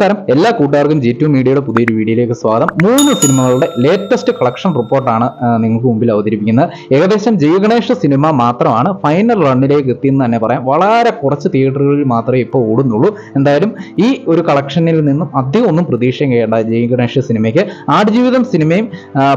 നമസ്കാരം. എല്ലാ കൂട്ടുകാർക്കും ജി ടു മീഡിയയുടെ പുതിയൊരു വീഡിയോയിലേക്ക് സ്വാഗതം. മൂന്ന് സിനിമകളുടെ ലേറ്റസ്റ്റ് കളക്ഷൻ റിപ്പോർട്ടാണ് നിങ്ങൾക്ക് മുമ്പിൽ അവതരിപ്പിക്കുന്നത്. ഏകദേശം ജയഗണേഷ് സിനിമ മാത്രമാണ്. ഫൈനൽ റണ്ണിലേക്ക് എത്തിയെന്ന് തന്നെ പറയാം. വളരെ കുറച്ച് തിയേറ്ററുകളിൽ മാത്രമേ ഇപ്പോൾ ഓടുന്നുള്ളൂ. എന്തായാലും ഈ ഒരു കളക്ഷനിൽ നിന്നും അധികം ഒന്നും പ്രതീക്ഷയും കേട്ട ജയഗണേഷ് സിനിമയ്ക്ക് ആടുജീവിതം സിനിമയും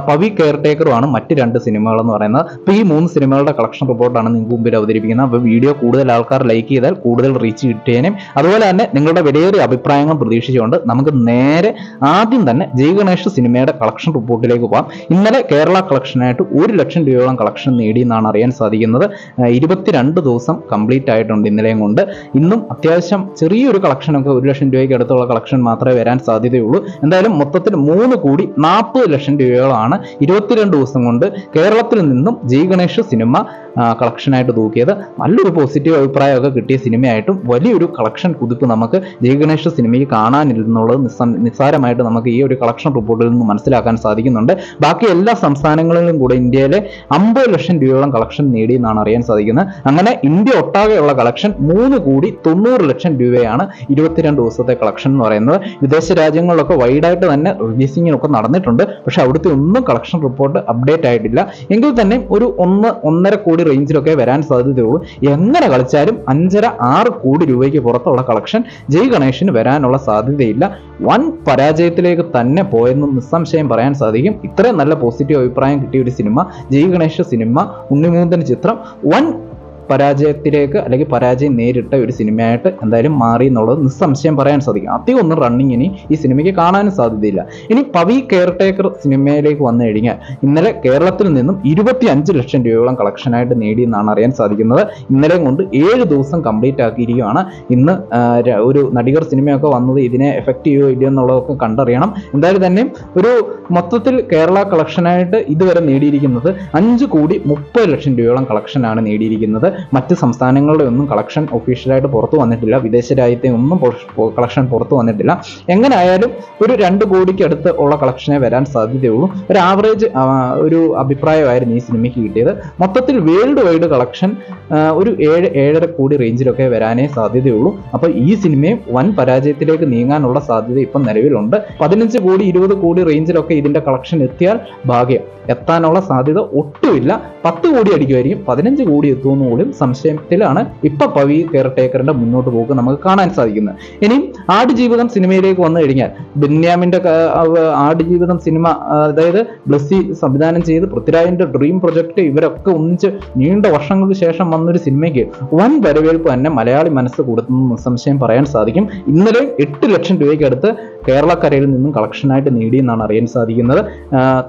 പവി കെയർടേക്കറുമാണ് മറ്റ് രണ്ട് സിനിമകൾ എന്ന് പറയുന്നത്. അപ്പോൾ ഈ മൂന്ന് സിനിമകളുടെ കളക്ഷൻ റിപ്പോർട്ടാണ് നിങ്ങൾക്ക് മുമ്പിൽ അവതരിപ്പിക്കുന്നത്. അപ്പോൾ വീഡിയോ കൂടുതൽ ആൾക്കാർ ലൈക്ക് ചെയ്താൽ കൂടുതൽ റീച്ച് കിട്ടിയേനും അതുപോലെ തന്നെ നിങ്ങളുടെ വിലയേറിയ അഭിപ്രായങ്ങൾ പ്രതീക്ഷിച്ചുകൊണ്ട് നമുക്ക് നേരെ ആദ്യം തന്നെ ജയ് സിനിമയുടെ കളക്ഷൻ റിപ്പോർട്ടിലേക്ക് പോകാം ഇന്നലെ കേരള കളക്ഷനായിട്ട് ഒരു ലക്ഷം രൂപയോളം കളക്ഷൻ നേടി എന്നാണ് അറിയാൻ സാധിക്കുന്നത്. ഇരുപത്തിരണ്ട് ദിവസം കംപ്ലീറ്റ് ആയിട്ടുണ്ട് ഇന്നലെയും കൊണ്ട്. ഇന്നും അത്യാവശ്യം ചെറിയൊരു കളക്ഷനൊക്കെ ഒരു ലക്ഷം രൂപയ്ക്ക് അടുത്തുള്ള കളക്ഷൻ മാത്രമേ വരാൻ സാധ്യതയുള്ളൂ. എന്തായാലും മൊത്തത്തിൽ മൂന്ന് കൂടി നാൽപ്പത് ലക്ഷം രൂപയോളമാണ് ഇരുപത്തിരണ്ട് ദിവസം കൊണ്ട് കേരളത്തിൽ നിന്നും ജയ് ഗണേഷ് സിനിമ കളക്ഷനായിട്ട് തൂക്കിയത്. നല്ലൊരു പോസിറ്റീവ് അഭിപ്രായമൊക്കെ കിട്ടിയ സിനിമയായിട്ടും വലിയൊരു കളക്ഷൻ കുതിപ്പ് നമുക്ക് ജയ് ഗണേഷ് സിനിമയിൽ കാണാനില്ലെന്നുള്ളത് നിസ്സാരമായിട്ട് നമുക്ക് ഈ ഒരു കളക്ഷൻ റിപ്പോർട്ടിൽ നിന്ന് മനസ്സിലാക്കാൻ സാധിക്കുന്നുണ്ട്. ബാക്കി എല്ലാ സംസ്ഥാനങ്ങളിലും കൂടെ ഇന്ത്യയിലെ അമ്പത് ലക്ഷം രൂപയോളം കളക്ഷൻ നേടി എന്നാണ് അറിയാൻ സാധിക്കുന്നത്. അങ്ങനെ ഇന്ത്യ ഒട്ടാകെയുള്ള കളക്ഷൻ മൂന്ന് കോടി തൊണ്ണൂറ് ലക്ഷം രൂപയാണ് ഇരുപത്തിരണ്ട് ദിവസത്തെ കളക്ഷൻ എന്ന് പറയുന്നത്. വിദേശ രാജ്യങ്ങളിലൊക്കെ വൈഡായിട്ട് തന്നെ റിലീസിങ്ങിനൊക്കെ നടന്നിട്ടുണ്ട്. പക്ഷെ അവിടുത്തെ ഒന്നും കളക്ഷൻ റിപ്പോർട്ട് അപ്ഡേറ്റ് ആയിട്ടില്ല. എങ്കിൽ തന്നെ ഒരു ഒന്ന് ഒന്നര കോടി റേഞ്ചിലൊക്കെ വരാൻ സാധ്യതയുള്ളൂ. എങ്ങനെ കളിച്ചാലും അഞ്ചര ആറ് കോടി രൂപയ്ക്ക് പുറത്തുള്ള കളക്ഷൻ ജയ് ഗണേഷിന് വരാനുള്ള സാധ്യതയില്ല. വൻ പരാജയത്തിലേക്ക് തന്നെ പോയെന്ന് നിസ്സംശയം പറയാൻ സാധിക്കും. ഇത്രയും നല്ല പോസിറ്റീവ് അഭിപ്രായം കിട്ടിയ ഒരു സിനിമ ജയ് ഗണേഷ് സിനിമ ഉണ്ണിമൂന്തൻ ചിത്രം വൻ പരാജയത്തിലേക്ക് അല്ലെങ്കിൽ പരാജയം നേരിട്ട ഒരു സിനിമയായിട്ട് എന്തായാലും മാറി എന്നുള്ളത് നിസ്സംശയം പറയാൻ സാധിക്കും. അധികം ഒന്നും റണ്ണിങ് ഇനി ഈ സിനിമയ്ക്ക് കാണാനും സാധ്യതയില്ല. ഇനി പവി കെയർടേക്കർ സിനിമയിലേക്ക് വന്നു കഴിഞ്ഞാൽ ഇന്നലെ കേരളത്തിൽ നിന്നും ഇരുപത്തി അഞ്ച് ലക്ഷം രൂപയോളം കളക്ഷനായിട്ട് നേടിയെന്നാണ് അറിയാൻ സാധിക്കുന്നത്. ഇന്നലെ കൊണ്ട് ഏഴ് ദിവസം കംപ്ലീറ്റ് ആക്കിയിരിക്കുകയാണ്. ഇന്ന് ഒരു നടികർ സിനിമയൊക്കെ വന്നത് ഇതിനെ എഫക്റ്റ് ചെയ്യുമോ ഇല്ലയോ എന്നുള്ളതൊക്കെ കണ്ടറിയണം. എന്തായാലും തന്നെ ഒരു മൊത്തത്തിൽ കേരള കളക്ഷനായിട്ട് ഇതുവരെ നേടിയിരിക്കുന്നത് അഞ്ച് കോടി മുപ്പത് ലക്ഷം രൂപയോളം കളക്ഷനാണ് നേടിയിരിക്കുന്നത്. മറ്റ് സംസ്ഥാനങ്ങളുടെ ഒന്നും കളക്ഷൻ ഒഫീഷ്യലായിട്ട് പുറത്തു വന്നിട്ടില്ല. വിദേശ രാജ്യത്തെ ഒന്നും കളക്ഷൻ പുറത്തു വന്നിട്ടില്ല. എങ്ങനെ ആയാലും ഒരു രണ്ട് കോടിക്ക് അടുത്ത് ഉള്ള കളക്ഷനെ വരാൻ സാധ്യതയുള്ളൂ. ഒരു ആവറേജ് ഒരു അഭിപ്രായമായിരുന്നു ഈ സിനിമയ്ക്ക് കിട്ടിയത്. മൊത്തത്തിൽ വേൾഡ് വൈഡ് കളക്ഷൻ ഒരു ഏഴ് ഏഴര കോടി റേഞ്ചിലൊക്കെ വരാനേ സാധ്യതയുള്ളൂ. അപ്പോൾ ഈ സിനിമയും വൻ പരാജയത്തിലേക്ക് നീങ്ങാനുള്ള സാധ്യത ഇപ്പം നിലവിലുണ്ട്. പതിനഞ്ച് കോടി ഇരുപത് കോടി റേഞ്ചിലൊക്കെ ഇതിന്റെ കളക്ഷൻ എത്തിയാൽ ഭാഗ്യം. എത്താനുള്ള സാധ്യത ഒട്ടുമില്ല. പത്ത് കോടി അടിക്കുമായിരിക്കും. പതിനഞ്ച് കോടി എത്തുമെന്ന് പോലും സംശയത്തിലാണ് ഇപ്പൊ പവി കെയർടേക്കറിന്റെ മുന്നോട്ട് പോക്ക് നമുക്ക് കാണാൻ സാധിക്കുന്നത്. ഇനിയും ആടുജീവിതം സിനിമയിലേക്ക് വന്നു കഴിഞ്ഞാൽ ബെന്യാമിന്റെ ആടുജീവിതം സിനിമ അതായത് ബ്ലസ്സി സംവിധാനം ചെയ്ത് പൃഥ്വിരാജിന്റെ ഡ്രീം പ്രൊജക്ട് ഇവരൊക്കെ ഒന്നിച്ച് നീണ്ട വർഷങ്ങൾക്ക് ശേഷം വന്നൊരു സിനിമയ്ക്ക് വൻ വരവേൽപ്പ് തന്നെ മലയാളി മനസ്സ് കൊടുത്തെന്ന് സംശയം പറയാൻ സാധിക്കും. ഇന്നലെ എട്ട് ലക്ഷം രൂപയ്ക്ക് അടുത്ത് കേരളക്കരയിൽ നിന്നും കളക്ഷനായിട്ട് നേടിയെന്നാണ് അറിയാൻ സാധിക്കുന്നത്.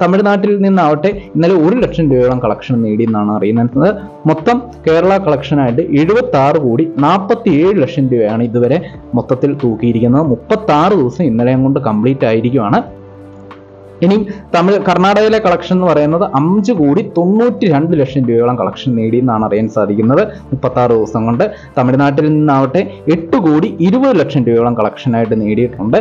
തമിഴ്നാട്ടിൽ നിന്നാവട്ടെ ഇന്നലെ ഒരു ലക്ഷം രൂപയോളം കളക്ഷൻ നേടിയെന്നാണ് അറിയുന്നത്. മൊത്തം കേരള കളക്ഷനായിട്ട് എഴുപത്തി ആറ് കോടി നാൽപ്പത്തി ഏഴ് ലക്ഷം രൂപയാണ് ഇതുവരെ മൊത്തത്തിൽ തൂക്കിയിരിക്കുന്നത്. മുപ്പത്തി ആറ് ദിവസം ഇന്നലെയും കൊണ്ട് കംപ്ലീറ്റ് ആയിരിക്കുവാണ്. ഇനി തമിഴ് കർണാടകയിലെ കളക്ഷൻ എന്ന് പറയുന്നത് അഞ്ച് കോടി തൊണ്ണൂറ്റി രണ്ട് ലക്ഷം രൂപയോളം കളക്ഷൻ നേടിയെന്നാണ് അറിയാൻ സാധിക്കുന്നത്. മുപ്പത്തി ആറ് ദിവസം കൊണ്ട് തമിഴ്നാട്ടിൽ നിന്നാവട്ടെ എട്ട് കോടി ഇരുപത് ലക്ഷം രൂപയോളം കളക്ഷനായിട്ട് നേടിയിട്ടുണ്ട്.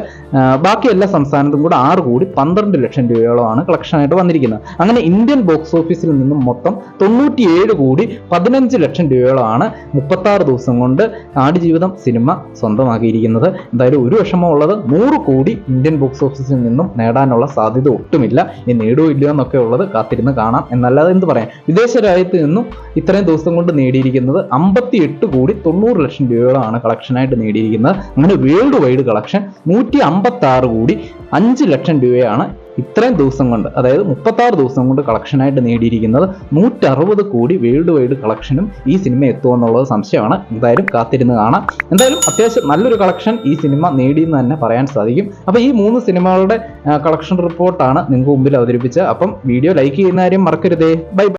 ബാക്കി എല്ലാ സംസ്ഥാനത്തും കൂടെ ആറ് കോടി പന്ത്രണ്ട് ലക്ഷം രൂപയോളമാണ് കളക്ഷനായിട്ട് വന്നിരിക്കുന്നത്. അങ്ങനെ ഇന്ത്യൻ ബോക്സ് ഓഫീസിൽ നിന്നും മൊത്തം തൊണ്ണൂറ്റിയേഴ് കോടി പതിനഞ്ച് ലക്ഷം രൂപയോളമാണ് മുപ്പത്തി ആറ് ദിവസം കൊണ്ട് ആടുജീവിതം സിനിമ സ്വന്തമാക്കിയിരിക്കുന്നത്. എന്തായാലും ഒരു വിഷമമുള്ളത് നൂറ് കോടി ഇന്ത്യൻ ബോക്സ് ഓഫീസിൽ നിന്നും നേടാനുള്ള സാധ്യത ഒട്ടുമില്ല. ഇനി നേടുമോ ഇല്ലയോ എന്നൊക്കെ ഉള്ളത് കാത്തിരുന്ന് കാണാം. എന്നല്ലാതെ എന്ത് പറയാം? വിദേശ രാജ്യത്ത് നിന്നും ഇത്രയും ദിവസം കൊണ്ട് നേടിയിരിക്കുന്നത് അമ്പത്തി എട്ട് കോടി തൊണ്ണൂറ് ലക്ഷം രൂപയോളമാണ് കളക്ഷനായിട്ട് നേടിയിരിക്കുന്നത്. അങ്ങനെ വേൾഡ് വൈഡ് കളക്ഷൻ നൂറ്റി അമ്പത്തി ആറ് കോടി അഞ്ച് ലക്ഷം രൂപയാണ് ഇത്രയും ദിവസം കൊണ്ട് അതായത് മുപ്പത്താറ് ദിവസം കൊണ്ട് കളക്ഷനായിട്ട് നേടിയിരിക്കുന്നത് നൂറ്ററുപത് കോടി വേൾഡ് വൈഡ് കളക്ഷനും ഈ സിനിമ എത്തുമെന്നുള്ളത് സംശയമാണ്. എന്തായാലും കാത്തിരുന്ന് കാണാം. എന്തായാലും അത്യാവശ്യം നല്ലൊരു കളക്ഷൻ ഈ സിനിമ നേടിയെന്ന് തന്നെ പറയാൻ സാധിക്കും. അപ്പോൾ ഈ മൂന്ന് സിനിമകളുടെ കളക്ഷൻ റിപ്പോർട്ടാണ് നിങ്ങൾക്ക് മുമ്പിൽ അവതരിപ്പിച്ചത്. അപ്പം വീഡിയോ ലൈക്ക് ചെയ്യുന്ന കാര്യം മറക്കരുതേ. ബൈ